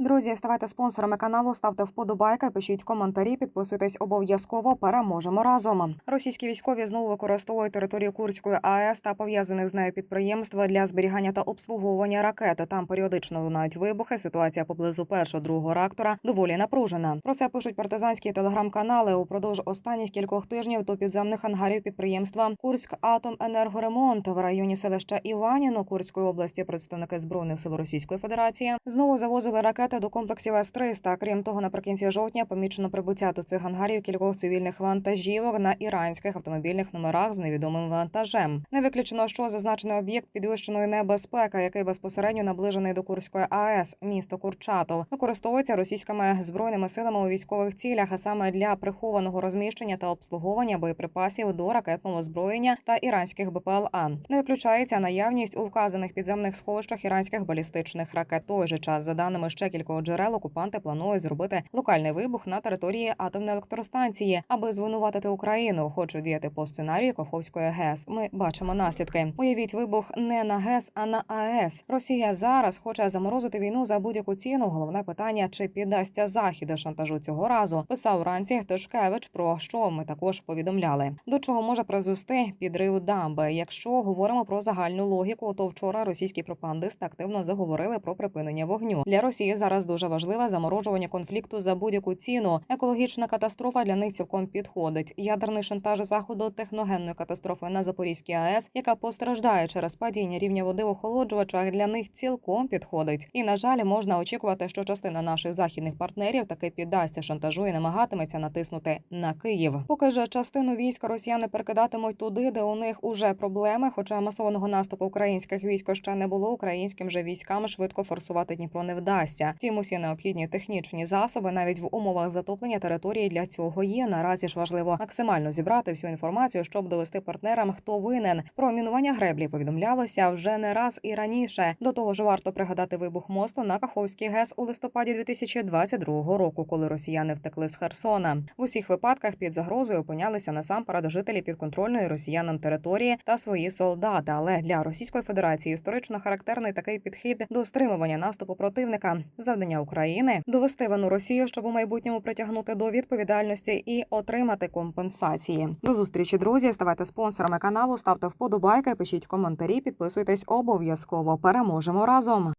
Друзі, ставайте спонсорами каналу, ставте вподобайки, пишіть коментарі, підписуйтесь обов'язково. Переможемо разом. Російські військові знову використовують територію Курської АЕС та пов'язаних з нею підприємства для зберігання та обслуговування ракети. Там періодично лунають вибухи. Ситуація поблизу першого другого реактора доволі напружена. Про це пишуть партизанські телеграм-канали. Упродовж останніх кількох тижнів до підземних ангарів підприємства Курськ Атоменергоремонт в районі селища Іваніно Курської області. Представники збройних сил Російської Федерації знову завозили ракети до комплексів С-300. Крім того, наприкінці жовтня помічено прибуття до цих ангарів кількох цивільних вантажівок на іранських автомобільних номерах з невідомим вантажем. Не виключено, що зазначений об'єкт підвищеної небезпеки, який безпосередньо наближений до Курської АЕС, місто Курчатов, використовується російськими збройними силами у військових цілях, а саме для прихованого розміщення та обслуговування боєприпасів до ракетного озброєння та іранських БПЛА. Не виключається наявність у вказаних підземних сховищах іранських балістичних ракет. Той же час, за даними ще кількох джерел, окупанти планують зробити локальний вибух на території атомної електростанції, аби звинуватити Україну. Хочуть діяти по сценарію Каховської ГЕС. Ми бачимо наслідки. Уявіть вибух не на ГЕС, а на АЕС. Росія зараз хоче заморозити війну за будь-яку ціну. Головне питання: чи піддасться захід шантажу цього разу? Писав вранці Тишкевич, про що ми також повідомляли. До чого може призвести підрив дамби? Якщо говоримо про загальну логіку, то вчора російські пропагандисти активно заговорили про припинення вогню. Для Росії зараз дуже важливе заморожування конфлікту за будь-яку ціну. Екологічна катастрофа для них цілком підходить. Ядерний шантаж заходу техногенної катастрофи на Запорізькій АЕС, яка постраждає через падіння рівня води в охолоджувачах, для них цілком підходить. І на жаль, можна очікувати, що частина наших західних партнерів таки піддасться шантажу і намагатиметься натиснути на Київ. Поки ж частину військ росіяни перекидатимуть туди, де у них уже проблеми. Хоча масованого наступу українських військ ще не було, українським же військам швидко форсувати Дніпро не вдасться. Втім, усі необхідні технічні засоби навіть в умовах затоплення території для цього є. Наразі ж важливо максимально зібрати всю інформацію, щоб довести партнерам, хто винен. Про мінування греблі повідомлялося вже не раз і раніше. До того ж, варто пригадати вибух мосту на Каховський ГЕС у листопаді 2022 року, коли росіяни втекли з Херсона. В усіх випадках під загрозою опинялися насамперед жителі підконтрольної росіянам території та свої солдати. Але для Російської Федерації історично характерний такий підхід до стримування наступу противника. Завдання України довести вину Росію, щоб у майбутньому притягнути до відповідальності і отримати компенсації. До зустрічі, друзі. Ставайте спонсорами каналу, ставте вподобайки, пишіть коментарі, підписуйтесь обов'язково. Переможемо разом.